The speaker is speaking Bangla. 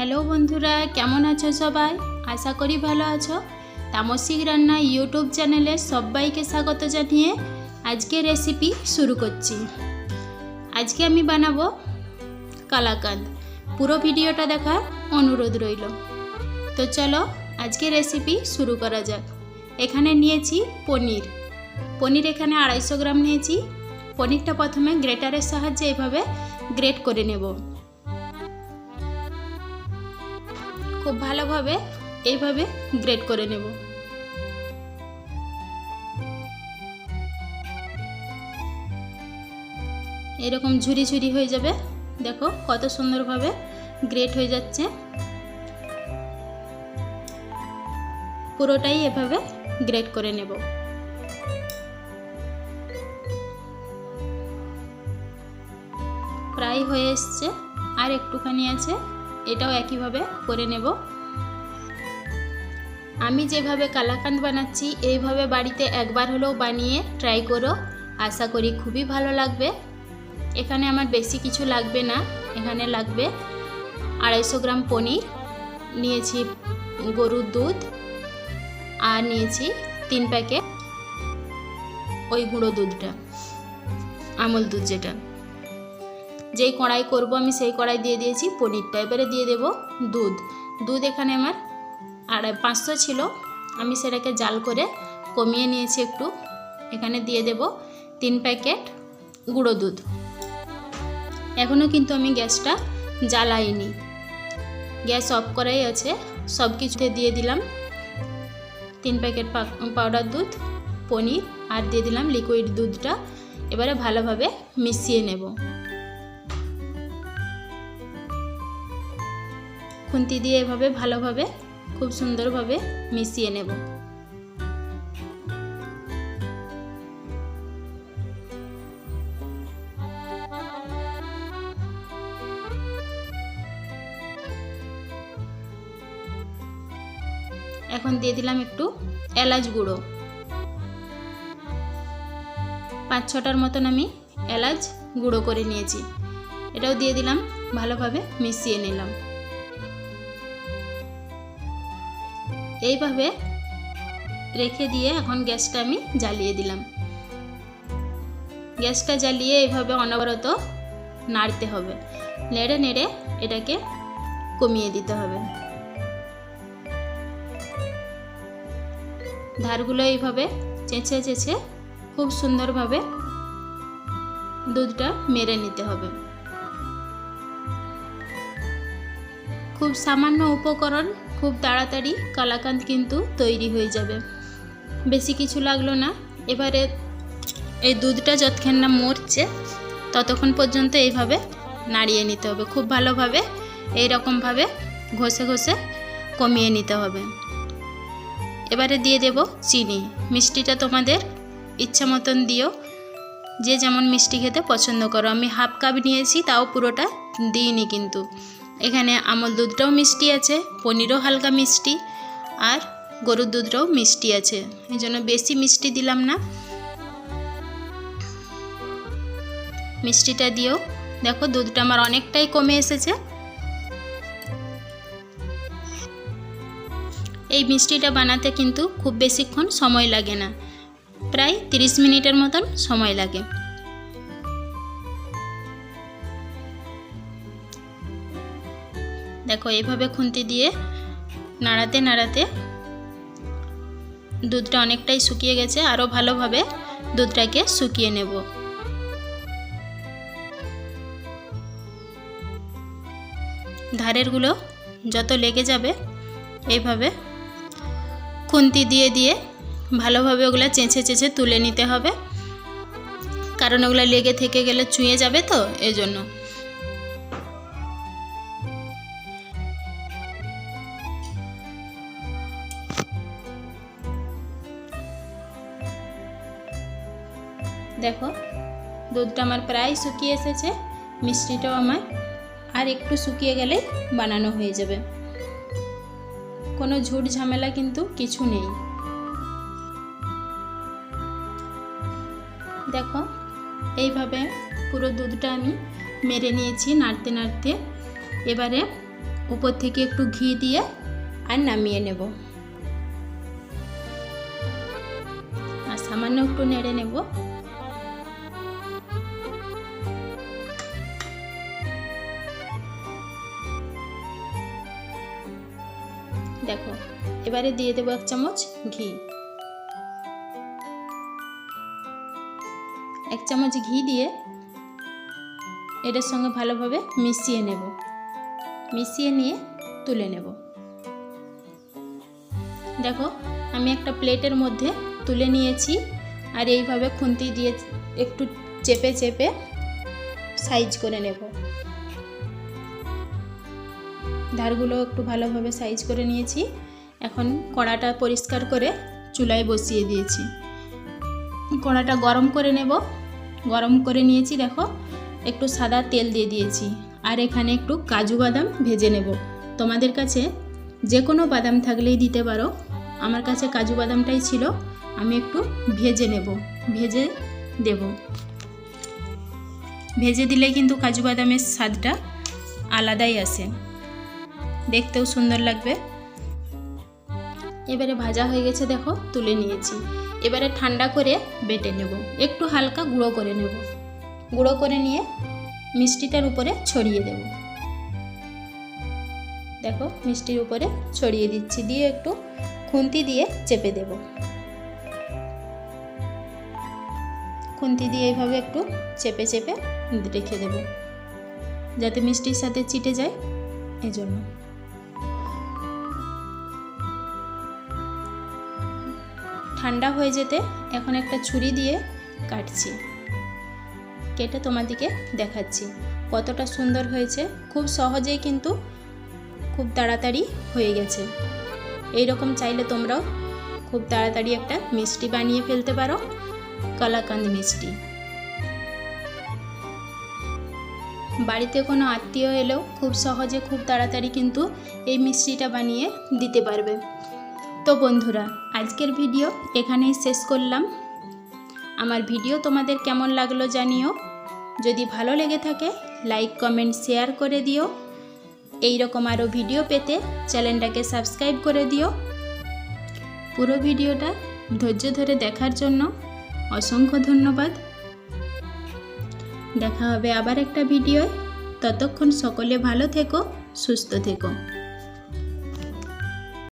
হ্যালো বন্ধুরা, কেমন আছো সবাই? আশা করি ভালো আছো। তামসিক রান্না ইউটিউব চ্যানেলে সবাইকে স্বাগত জানিয়ে আজকে রেসিপি শুরু করছি। আজকে আমি বানাবো কালাকাঁদ। পুরো ভিডিওটা দেখার অনুরোধ রইল। তো চলো আজকে রেসিপি শুরু করা যাক। এখানে নিয়েছি পনির। পনির এখানে আড়াইশো গ্রাম নিয়েছি। পনিরটা প্রথমে গ্রেটারের সাহায্যে এভাবে গ্রেট করে নেব। খুব ভালোভাবে এইভাবে গ্রেট করে নেব। এরকম ঝুরি ঝুরি হয়ে যাবে। দেখো কত সুন্দরভাবে গ্রেট হয়ে যাচ্ছে। পুরোটাই এভাবে গ্রেট করে নেব। প্রায় হয়ে এসছে। আর একটুখানি আছে। এটাও একইভাবে করে নেব। আমি যেভাবে কালাকান্দ বানাচ্ছি, এইভাবে বাড়িতে একবার হলেও বানিয়ে ট্রাই করো। আশা করি খুবই ভালো লাগবে। এখানে আমার বেশি কিছু লাগবে না। এখানে লাগবে আড়াইশো গ্রাম পনির, নিয়েছি গরুর দুধ আর নিয়েছি তিন প্যাকেট ওই গুঁড়ো দুধটা, আমল দুধ যেটা। যেই কড়াই করব আমি সেই কড়াই দিয়ে দিয়েছি পনিরটা এবারে দিয়ে দেব দুধ। দুধ এখানে আমার আড়াই, পাঁচশো ছিল। আমি সেটাকে জাল করে কমিয়ে নিয়েছি একটু। এখানে দিয়ে দেব তিন প্যাকেট গুঁড়ো দুধ। এখনও কিন্তু আমি গ্যাসটা জ্বালাইনি। গ্যাস অফ করাই আছে। সব কিছুতে দিয়ে দিলাম তিন প্যাকেট পাউডার দুধ, পনির, আর দিয়ে দিলাম লিকুইড দুধটা। এবারে ভালোভাবে মিশিয়ে নেব। খুন্তি দিয়ে এভাবে ভালোভাবে, খুব সুন্দরভাবে মিশিয়ে নেব। এখন দিয়ে দিলাম একটু এলাচ গুঁড়ো। পাঁচ ছটার মতন আমি এলাচ গুঁড়ো করে নিয়েছি। এটাও দিয়ে দিলাম, ভালোভাবে মিশিয়ে নিলাম। এইভাবে রেখে দিয়ে এখন গ্যাসটা আমি জ্বালিয়ে দিলাম। গ্যাসটা জ্বালিয়ে এইভাবে অনবরত নাড়তে হবে। নেড়ে নেড়ে এটাকে কমিয়ে দিতে হবে। ধারগুলো এইভাবে চেঁচে চেঁচে খুব সুন্দরভাবে দুধটা মেরে নিতে হবে। খুব সামান্য উপকরণ খুব তাড়াতাড়ি কালাকান্দ কিন্তু তৈরি হয়ে যাবে। বেশি কিছু লাগল না। এবারে এই দুধটা যতক্ষণ না মরছে, ততক্ষণ পর্যন্ত এইভাবে নাড়িয়ে নিতে হবে। খুব ভালোভাবে এই রকমভাবে ঘষে ঘষে কমিয়ে নিতে হবে। এবারে দিয়ে দেব চিনি। মিষ্টিটা তোমাদের ইচ্ছা মতন দিও। যে যেমন মিষ্টি খেতে পছন্দ করো। আমি হাফ কাপ নিয়েছি, তাও পুরোটা দিইনি কিন্তু। এখানে আমল দুধটাও মিষ্টি আছে, পনিরও হালকা মিষ্টি, আর গরুর দুধটাও মিষ্টি আছে। এই জন্য বেশি মিষ্টি দিলাম না। মিষ্টিটা দিও দেখো দুধটা আমার অনেকটাই কমে এসেছে। এই মিষ্টিটা বানাতে কিন্তু খুব বেশিক্ষণ সময় লাগে না। প্রায় তিরিশ মিনিটের মতন সময় লাগে। দেখো, এইভাবে খুন্তি দিয়ে নাড়াতে নাড়াতে দুধটা অনেকটাই শুকিয়ে গেছে। আরও ভালোভাবে দুধটাকে শুকিয়ে নেব। ধারেরগুলো যত লেগে যাবে, এইভাবে খুন্তি দিয়ে দিয়ে ভালোভাবে ওগুলো চেঁচে চেঁচে তুলে নিতে হবে। কারণ ওগুলো লেগে থেকে গেলে চুঁয়ে যাবে তো এই দেখো, দুধটা আমার প্রায় শুকিয়ে এসেছে, মিষ্টিটাও আমার, আর একটু শুকিয়ে গেলে বানানো হয়ে যাবে। কোনো ঝুট ঝামেলা কিন্তু কিছু নেই। দেখো, এইভাবে পুরো দুধটা আমি মেরে নিয়েছি নাড়তে নাড়তে। এবারে উপর থেকে একটু ঘি দিয়ে আর নামিয়ে নেব। আর সামান্য একটু নেড়ে নেব। এবারে দিয়ে দেবো এক চামচ ঘি। এক চামচ ঘি দিয়ে এটার সঙ্গে ভালোভাবে মিশিয়ে নেব। মিশিয়ে নিয়ে তুলে নেব। দেখো, আমি একটা প্লেটের মধ্যে তুলে নিয়েছি আর এইভাবে খুন্তি দিয়ে একটু চেপে চেপে সাইজ করে নেব। ধারগুলো একটু ভালোভাবে সাইজ করে নিয়েছি। এখন কড়াটা পরিষ্কার করে চুলায় বসিয়ে দিয়েছি। কড়াটা গরম করে নেব। গরম করে নিয়েছি, দেখো, একটু সাদা তেল দিয়ে দিয়েছি। আর এখানে একটু কাজু বাদাম ভেজে নেব। তোমাদের কাছে যে কোনো বাদাম থাকলেই দিতে পারো। আমার কাছে কাজু বাদামটাই ছিল, আমি একটু ভেজে নেব, ভেজে দেব। ভেজে দিলে কিন্তু কাজু বাদামের স্বাদটা আলাদাই আসে। দেখতেও সুন্দর লাগবে। এবারে ভাজা হয়ে গেছে দেখো, তুলে নিয়েছি। এবারে ঠান্ডা করে বেটে নেব। একটু হালকা গুঁড়ো করে নেব। গুঁড়ো করে নিয়ে মিষ্টিটার উপরে ছড়িয়ে দেব। দেখো, মিষ্টির উপরে ছড়িয়ে দিচ্ছি। দিয়ে একটু খুন্তি দিয়ে চেপে দেব। খুন্তি দিয়ে এইভাবে একটু চেপে চেপে রেখে দেব। যাতে মিষ্টির সাথে চিটে যায় এজন্য। ঠান্ডা হয়ে যেতে এখন একটা ছুরি দিয়ে কাটছি। কেটে তোমাদেরকে দেখাচ্ছি। কতটা সুন্দর হয়েছে। খুব সহজেই কিন্তু খুব তাড়াতাড়ি হয়ে গেছে। এই রকম চাইলে তোমরাও খুব তাড়াতাড়ি একটা মিষ্টি বানিয়ে ফেলতে পারো। কালাকান্দ মিষ্টি। বাড়িতে কোনো আত্মীয় এলেও খুব সহজে খুব তাড়াতাড়ি কিন্তু এই মিষ্টিটা বানিয়ে দিতে পারবে। তো বন্ধুরা আজকের ভিডিও এখানেই শেষ করলাম। আমার ভিডিও তোমাদের কেমন লাগল জানিও। যদি ভালো লেগে থাকে লাইক কমেন্ট শেয়ার করে দিও। এই রকম আরও ভিডিও পেতে চ্যানেলটাকে সাবস্ক্রাইব করে দিও। পুরো ভিডিওটা ধৈর্য ধরে দেখার জন্য অসংখ্য ধন্যবাদ। দেখা হবে আবার একটা ভিডিওয়। ততক্ষণ সকলে ভালো থেকো, সুস্থ থেকো।